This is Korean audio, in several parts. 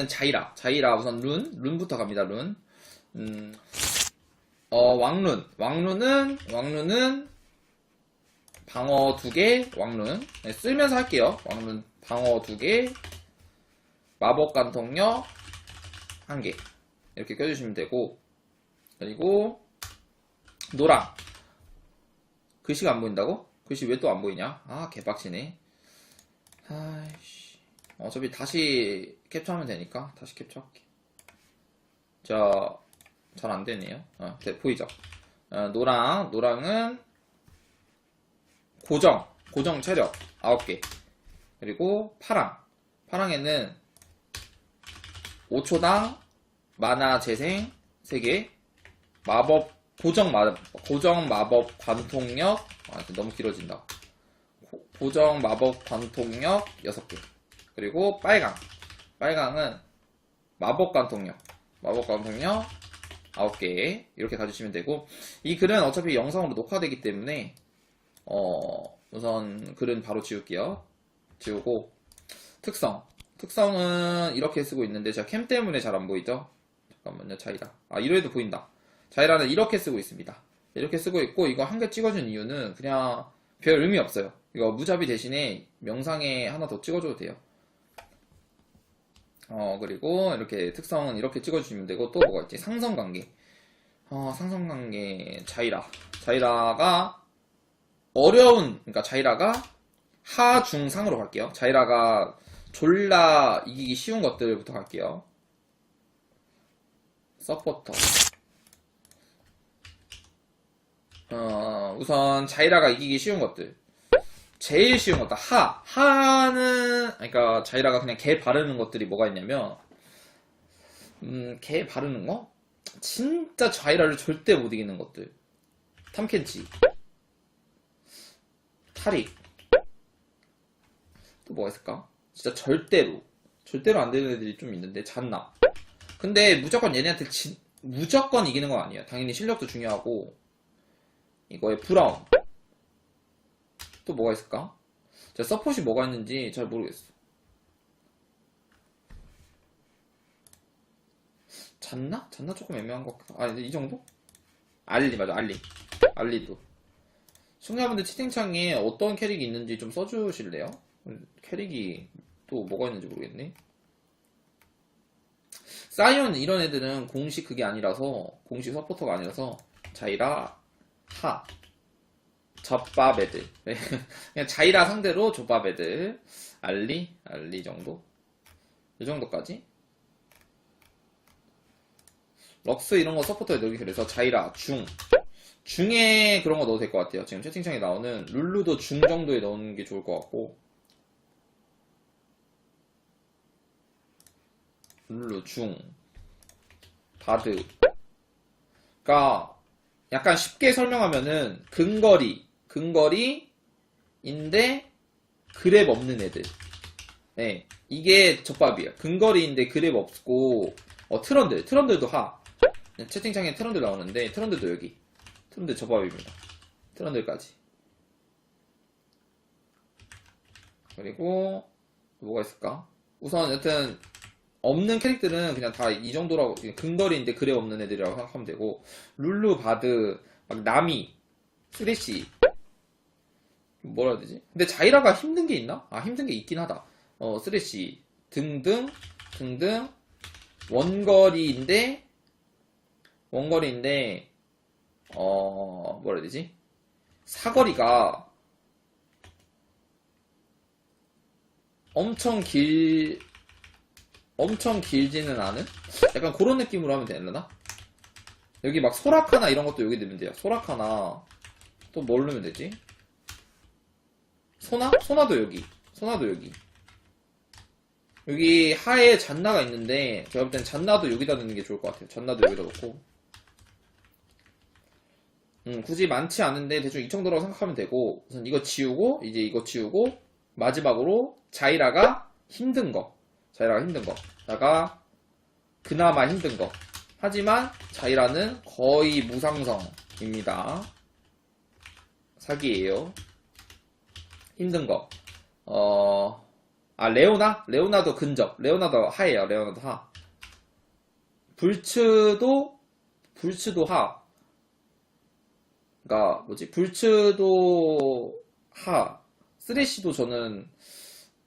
다음에는 자이라. 자이라 우선 룬. 룬부터 갑니다, 룬. 음, 어, 왕룬. 왕룬은, 왕룬은 방어 두 개, 왕룬. 네, 쓸면서 할게요. 왕룬 방어 두 개, 마법 간통력 한 개. 이렇게 껴주시면 되고. 그리고, 노랑. 글씨가 안 보인다고? 글씨 왜 또 안 보이냐? 아, 개빡치네. 아이씨. 어차피 다시 캡처하면 되니까 다시 캡처할게. 자, 잘 안 되네요. 어, 네, 보이죠? 어, 노랑, 노랑은 고정, 고정 체력 9개. 그리고 파랑. 파랑에는 5초당 마나 재생 3개. 마법, 고정 마, 고정 마법 관통력. 아, 너무 길어진다. 고- 고정 마법 관통력 6개. 그리고 빨강. 빨강은 마법 관 통력. 마법 관 통력 9개. 이렇게 가주시면 되고, 이 글은 어차피 영상으로 녹화되기 때문에, 어, 우선 글은 바로 지울게요. 지우고, 특성. 특성은 이렇게 쓰고 있는데, 제가 캠 때문에 잘 안 보이죠? 잠깐만요, 자이라. 아, 이래도 보인다. 자이라는 이렇게 쓰고 있습니다. 이렇게 쓰고 있고, 이거 한 개 찍어준 이유는 그냥 별 의미 없어요. 이거 무자비 대신에 명상에 하나 더 찍어줘도 돼요. 어, 그리고 이렇게 특성은 이렇게 찍어주시면 되고, 또 뭐가 있지? 상성관계. 어, 상성관계, 자이라. 자이라가 어려운, 그러니까 자이라가 하, 중, 상으로 갈게요. 자이라가 졸라 이기기 쉬운 것들부터 갈게요. 서포터. 어, 우선 자이라가 이기기 쉬운 것들. 제일 쉬운 것들 하 하는 그러니까 자이라가 그냥 개 바르는 것들이 뭐가 있냐면 음 개 바르는 거? 진짜 자이라를 절대 못 이기는 것들. 탐켄치. 타릭 또 뭐가 있을까? 진짜 절대로. 절대로 안 되는 애들이 좀 있는데 잔나. 근데 무조건 얘네한테 진- 무조건 이기는 건 아니에요. 당연히 실력도 중요하고 이거에 브라운 또 뭐가 있을까? 제가 서폿이 뭐가 있는지 잘 모르겠어. 잤나? 잤나 조금 애매한 것 같아. 아, 이 정도? 알리, 맞아, 알리. 알리도. 시청자분들 채팅창에 어떤 캐릭이 있는지 좀 써주실래요? 캐릭이 또 뭐가 있는지 모르겠네. 사이언 이런 애들은 공식 그게 아니라서, 공식 서포터가 아니라서, 자이라, 하, 젖바베드. 그냥 자이라 상대로 젖바베드. 알리? 알리 정도? 이 정도까지? 럭스 이런 거 서포터에 넣기 그래서 자이라, 중. 중에 그런 거 넣어도 될 것 같아요. 지금 채팅창에 나오는 룰루도 중 정도에 넣는 게 좋을 것 같고. 룰루, 중. 바드. 그니까, 약간 쉽게 설명하면은, 근거리, 근거리인데, 그랩 없는 애들. 네. 이게 젖밥이에요. 근거리인데 그랩 없고, 어, 트런들. 트런들도 하. 네, 채팅창에 트런들 나오는데, 트런들도 여기. 트런들 젖밥입니다. 트런들까지. 그리고, 뭐가 있을까? 우선, 여튼, 없는 캐릭들은 그냥 다 이 정도라고, 근거리인데 그랩 없는 애들이라고 생각하면 되고, 룰루, 바드, 막 나미, 쓰레쉬, 뭐라 해야 되지? 근데 자이라가 힘든 게 있나? 아, 힘든 게 있긴 하다. 어, 쓰레쉬 등등, 등등, 원거리인데, 원거리인데, 어, 뭐라 해야 되지? 사거리가 엄청 길, 엄청 길지는 않은? 약간 그런 느낌으로 하면 되려나? 여기 막 소라카나 이런 것도 여기 넣으면 돼요. 소라카나, 또 뭘 넣으면 되지? 소나? 소나도 여기. 소나도 여기. 여기 하에 잔나가 있는데 제가 볼 땐 잔나도 여기다 넣는 게 좋을 것 같아요. 잔나도 여기다 넣고. 음, 굳이 많지 않은데 대충 이 정도라고 생각하면 되고 우선 이거 지우고 이제 이거 지우고 마지막으로 자이라가 힘든 거. 자이라가 힘든 거. 다가 그나마 힘든 거. 하지만 자이라는 거의 무상성입니다. 사기예요. 힘든 거. 어, 아 레오나? 레오나도 근접. 레오나도 하예요. 레오나도 하. 불츠도 불츠도 하. 그니까 뭐지? 불츠도 하. 쓰레쉬도 저는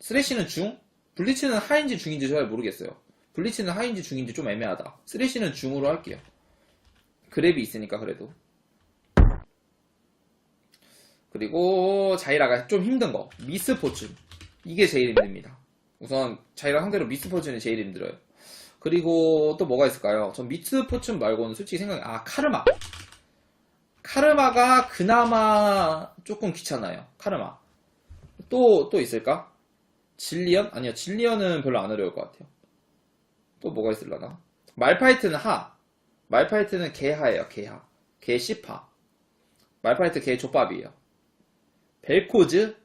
쓰레쉬는 중? 블리츠는 하인지 중인지 잘 모르겠어요. 블리츠는 하인지 중인지 좀 애매하다. 쓰레쉬는 중으로 할게요. 그랩이 있으니까 그래도 그리고 자이라가 좀 힘든 거 미스 포춘. 이게 제일 힘듭니다. 우선 자이라 상대로 미스 포춘이 제일 힘들어요. 그리고 또 뭐가 있을까요? 전 미스 포춘 말고는 솔직히 생각이 아 카르마. 카르마가 그나마 조금 귀찮아요. 카르마. 또또 있을까? 진리언? 아니요 진리언은 별로 안 어려울 것 같아요. 또 뭐가 있을라나? 말파이트는 하. 말파이트는 개하예요 개하. 개 씨파. 말파이트 개 족밥이에요 벨코즈?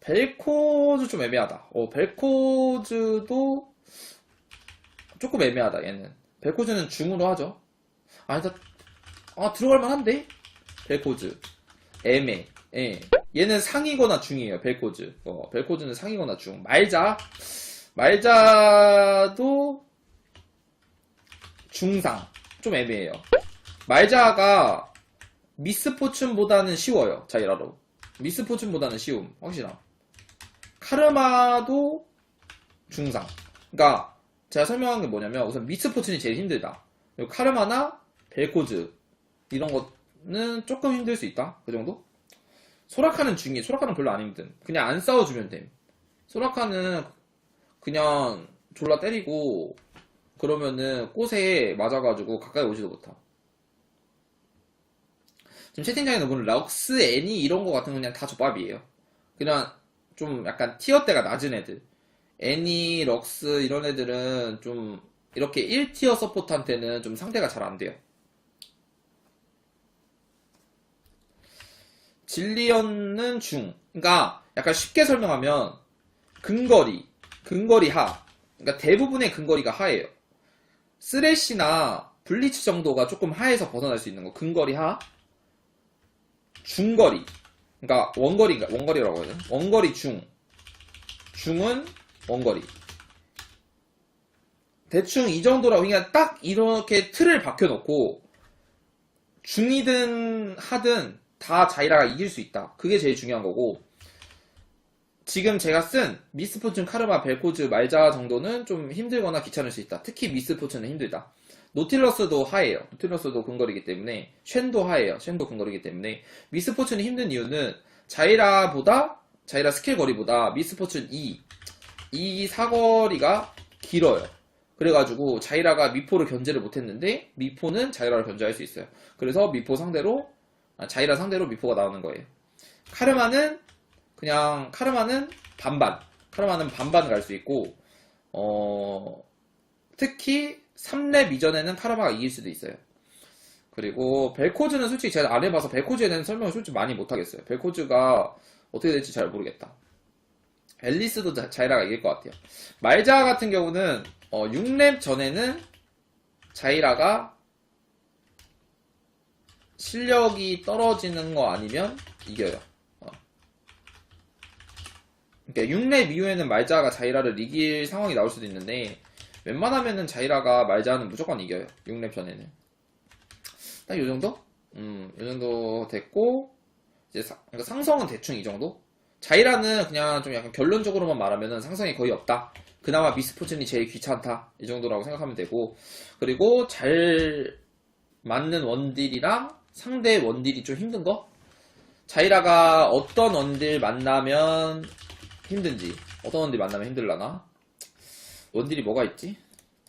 벨코즈 좀 애매하다. 어, 벨코즈도 조금 애매하다, 얘는. 벨코즈는 중으로 하죠. 아, 나, 아, 들어갈 만 한데? 벨코즈. 애매. 예. 얘는 상이거나 중이에요, 벨코즈. 어, 벨코즈는 상이거나 중. 말자. 말자도 중상. 좀 애매해요. 말자가 미스포춘보다는 쉬워요, 자이라로. 미스포춘보다는 쉬움, 확실함. 카르마도 중상. 그러니까 제가 설명한 게 뭐냐면 우선 미스포춘이 제일 힘들다. 카르마나 벨코즈 이런 거는 조금 힘들 수 있다. 그 정도? 소라카는 중이. 소라카는 별로 안 힘든. 그냥 안 싸워주면 됨. 소라카는 그냥 졸라 때리고 그러면은 꽃에 맞아가지고 가까이 오지도 못하. 지금 채팅창에 보면 럭스, 애니 이런 거 같은 거 그냥 다 족밥이에요. 그냥 좀 약간 티어대가 낮은 애들. 애니, 럭스 이런 애들은 좀 이렇게 1티어 서포트한테는 좀 상대가 잘 안 돼요. 진리언은 중. 그러니까 약간 쉽게 설명하면 근거리, 근거리 하. 그러니까 대부분의 근거리가 하예요. 쓰레쉬나 블리츠 정도가 조금 하에서 벗어날 수 있는 거. 근거리 하. 중거리. 그러니까 원거리가 원거리라고 하죠. 원거리 중. 중은 원거리. 대충 이 정도라고 그냥 딱 이렇게 틀을 박혀놓고 중이든 하든 다 자이라가 이길 수 있다. 그게 제일 중요한 거고 지금 제가 쓴 미스포춘, 카르마, 벨코즈, 말자 정도는 좀 힘들거나 귀찮을 수 있다. 특히 미스포춘은 힘들다. 노틸러스도 하예요. 노틸러스도 근거리기 때문에 쉔도 하예요. 쉔도 근거리기 때문에 미스포춘이 힘든 이유는 자이라보다 자이라 스킬 거리보다 미스포춘 2, 이 사거리가 길어요. 그래가지고 자이라가 미포를 견제를 못했는데 미포는 자이라를 견제할 수 있어요. 그래서 미포 상대로 아, 자이라 상대로 미포가 나오는 거예요. 카르마는 그냥 카르마는 반반. 카르마는 반반 갈 수 있고 어 특히 3렙 이전에는 카르마가 이길 수도 있어요. 그리고 벨코즈는 솔직히 제가 안 해봐서 벨코즈에 대한 설명을 솔직히 많이 못하겠어요. 벨코즈가 어떻게 될지 잘 모르겠다. 앨리스도 자- 자이라가 이길 것 같아요. 말자 같은 경우는 어, 6렙 전에는 자이라가 실력이 떨어지는 거 아니면 이겨요. 어. 그러니까 6렙 이후에는 말자가 자이라를 이길 상황이 나올 수도 있는데 웬만하면은 자이라가 말자는 무조건 이겨요. 6렙 전에는. 딱 요 정도? 음, 요 정도 됐고 이제 사- 그러니까 상성은 대충 이 정도? 자이라는 그냥 좀 약간 결론적으로만 말하면은 상성이 거의 없다. 그나마 미스포츠이 제일 귀찮다. 이 정도라고 생각하면 되고. 그리고 잘 맞는 원딜이랑 상대 원딜이 좀 힘든 거? 자이라가 어떤 원딜 만나면 힘든지, 어떤 원딜 만나면 힘들라나? 원딜이 뭐가 있지?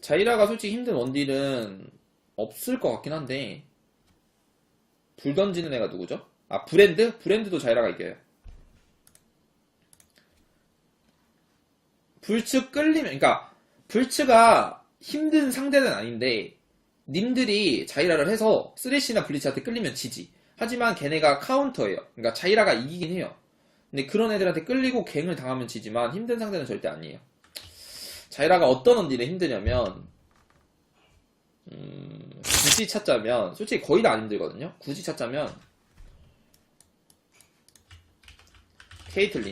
자이라가 솔직히 힘든 원딜은 없을 것 같긴 한데, 불 던지는 애가 누구죠? 아, 브랜드? 브랜드도 자이라가 이겨요. 불츠 끌리면, 그러니까 불츠가 힘든 상대는 아닌데 님들이 자이라를 해서 쓰레쉬나 블리츠한테 끌리면 지지. 하지만 걔네가 카운터예요. 그러니까 자이라가 이기긴 해요. 근데 그런 애들한테 끌리고 갱을 당하면 지지만 힘든 상대는 절대 아니에요. 자이라가 어떤 언딜에 힘드냐면 음, 굳이 찾자면 솔직히 거의 다 안 힘들거든요. 굳이 찾자면 케이틀린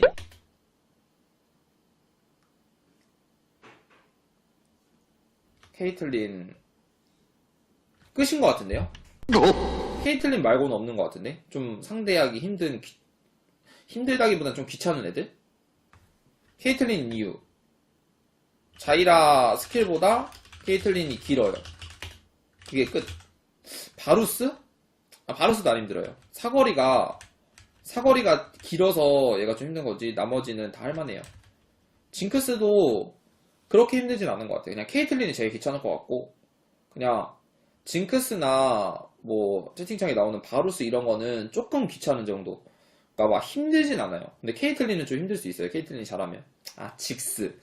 케이틀린 끝인 것 같은데요? 케이틀린 말고는 없는 것 같은데 좀 상대하기 힘든 힘들다기보단 좀 귀찮은 애들? 케이틀린 이유 자이라 스킬보다 케이틀린이 길어요. 그게 끝. 바루스? 아, 바루스도 안 힘들어요. 사거리가, 사거리가 길어서 얘가 좀 힘든 거지. 나머지는 다 할만해요. 징크스도 그렇게 힘들진 않은 것 같아요. 그냥 케이틀린이 제일 귀찮을 것 같고, 그냥 징크스나 뭐 채팅창에 나오는 바루스 이런 거는 조금 귀찮은 정도. 그러니까 막 힘들진 않아요. 근데 케이틀린은 좀 힘들 수 있어요. 케이틀린이 잘하면. 아 직스,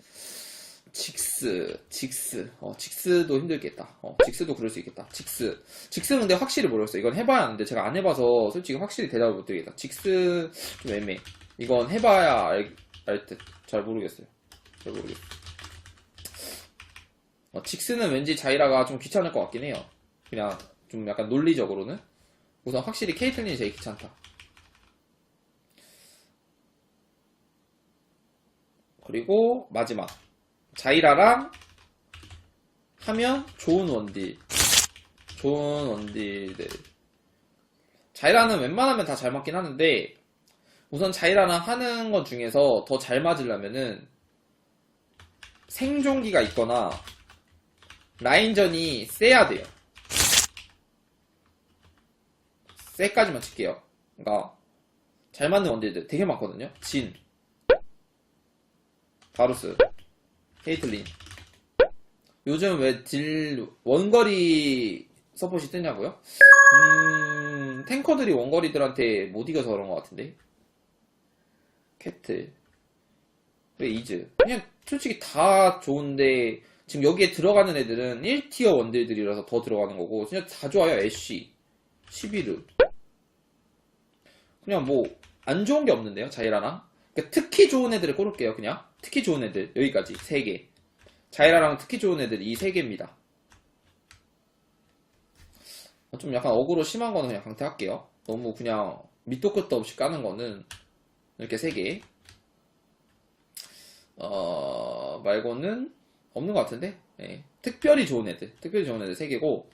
직스, 직스. 어 직스도 힘들겠다. 어 직스도 그럴 수 있겠다. 직스, 직스는 근데 확실히 모르겠어요. 이건 해봐야 하는데 제가 안 해봐서 솔직히 확실히 대답을 못 드리겠다. 직스 좀 애매. 이건 해봐야 알, 알 듯. 잘 모르겠어요. 잘 모르겠어요. 어, 직스는 왠지 자이라가 좀 귀찮을 것 같긴 해요. 그냥 좀 약간 논리적으로는. 우선 확실히 케이틀린이 제일 귀찮다. 그리고 마지막. 자이라랑 하면 좋은 원딜. 좋은 원딜들. 자이라는 웬만하면 다 잘 맞긴 하는데, 우선 자이라랑 하는 것 중에서 더 잘 맞으려면은 생존기가 있거나 라인전이 세야 돼요. 세까지만 칠게요. 그러니까 잘 맞는 원딜들 되게 많거든요. 진, 바루스, 케이틀린. 요즘 왜 딜 원거리 서폿이 뜨냐고요? 음, 탱커들이 원거리들한테 못 이겨서 그런 것 같은데. 캐틀. 왜 이즈? 그냥 솔직히 다 좋은데 지금 여기에 들어가는 애들은 1티어 원딜들이라서 더 들어가는 거고 진짜 다 좋아요. 애쉬, 시비르. 그냥 뭐 안 좋은 게 없는데요. 자이라랑. 그러니까 특히 좋은 애들을 고를게요. 그냥 특히 좋은 애들 여기까지 세 개. 자이라랑 특히 좋은 애들 이세 개입니다. 좀 약간 어그로 심한 거는 그냥 강퇴할게요. 너무 그냥 밑도 끝도 없이 까는 거는 이렇게 세 개. 어, 말고는 없는 것 같은데? 예. 특별히 좋은 애들. 특별히 좋은 애들 세 개고.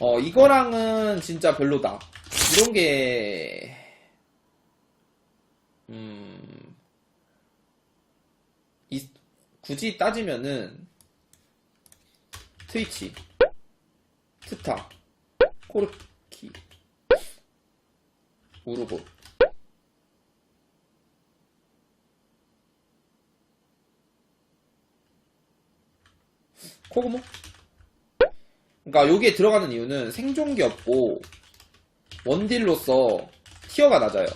어, 이거랑은 진짜 별로다. 이런 게, 음, 이- 굳이 따지면은, 트위치, 트타, 코르키, 우르보, 코그모? 그러니까 여기에 들어가는 이유는 생존기 없고 원딜로서 티어가 낮아요.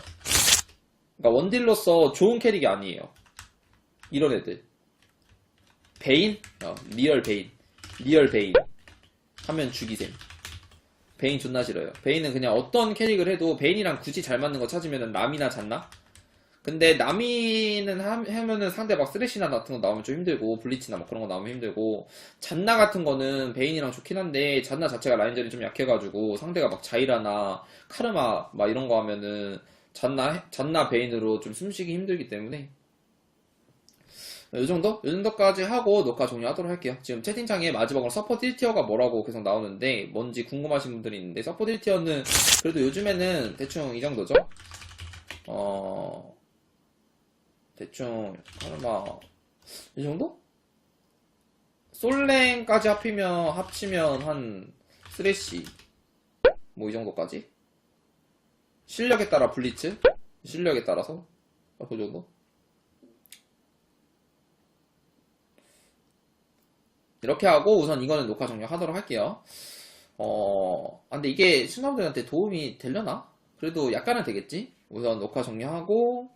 그러니까 원딜로서 좋은 캐릭이 아니에요. 이런 애들. 베인? 어, 리얼 베인. 리얼 베인. 하면 죽이셈. 베인 존나 싫어요. 베인은 그냥 어떤 캐릭을 해도 베인이랑 굳이 잘 맞는 거 찾으면은 남이나 잤나? 근데 남이는 함- 하면은 상대 막 쓰레쉬나 같은 거 나오면 좀 힘들고 블리치나 막 그런 거 나오면 힘들고 잔나 같은 거는 베인이랑 좋긴 한데 잔나 자체가 라인전이 좀 약해가지고 상대가 막 자이라나 카르마 막 이런 거 하면은 잔나 잔나 베인으로 좀 숨쉬기 힘들기 때문에 이 정도? 이 정도까지 하고 녹화 종료하도록 할게요. 지금 채팅창에 마지막으로 서포트 1티어가 뭐라고 계속 나오는데 뭔지 궁금하신 분들이 있는데 서포트 1티어는 그래도 요즘에는 대충 이 정도죠. 어 대충 설마 이 정도? 솔랭까지 합히면 합치면 한 쓰레쉬 뭐 이 정도까지 실력에 따라 블리츠 실력에 따라서 아, 그 정도 이렇게 하고 우선 이거는 녹화 종료하도록 할게요 어 아, 근데 이게 신화분들한테 도움이 되려나? 그래도 약간은 되겠지? 우선 녹화 종료하고